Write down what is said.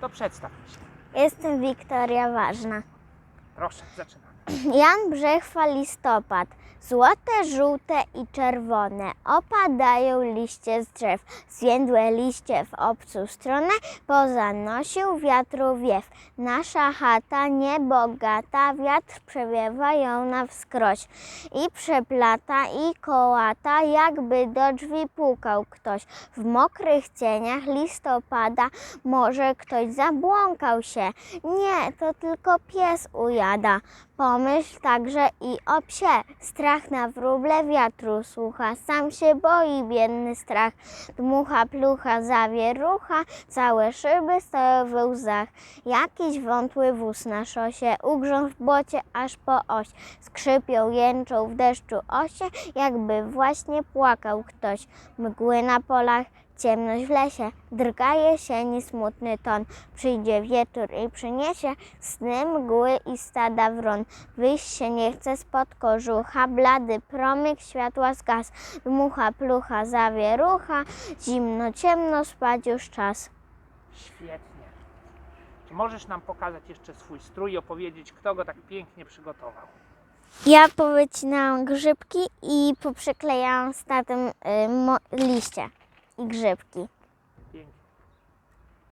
To przedstaw mi się. Jestem Wiktoria Ważna. Proszę, zaczynamy. Jan Brzechwa listopad. Złote, żółte i czerwone opadają liście z drzew. Zwiędłe liście w obcą stronę pozanosił wiatru wiew. Nasza chata niebogata, wiatr przewiewa ją na wskroś. I przeplata i kołata, jakby do drzwi pukał ktoś. W mokrych cieniach listopada może ktoś zabłąkał się. Nie, to tylko pies ujada. Pomyśl także i o psie. Strach na wróble wiatru słucha. Sam się boi, biedny strach. Dmucha, plucha, zawierucha. Całe szyby stoją we łzach. Jakiś wątły wóz na szosie. Ugrzął w błocie aż po oś. Skrzypią, jęczą w deszczu osie, jakby właśnie płakał ktoś. Mgły na polach, Ciemność w lesie, drga jesieni smutny ton. Przyjdzie wieczór i przyniesie sny, mgły i stada wron. Wyjść się nie chce spod kożucha, blady promyk światła zgasł. Dmucha, plucha, zawierucha, zimno, ciemno, spać już czas. Świetnie. Czy możesz nam pokazać jeszcze swój strój i opowiedzieć, kto go tak pięknie przygotował? Ja powycinałam grzybki i poprzyklejałam z tatem y, liście i grzybki.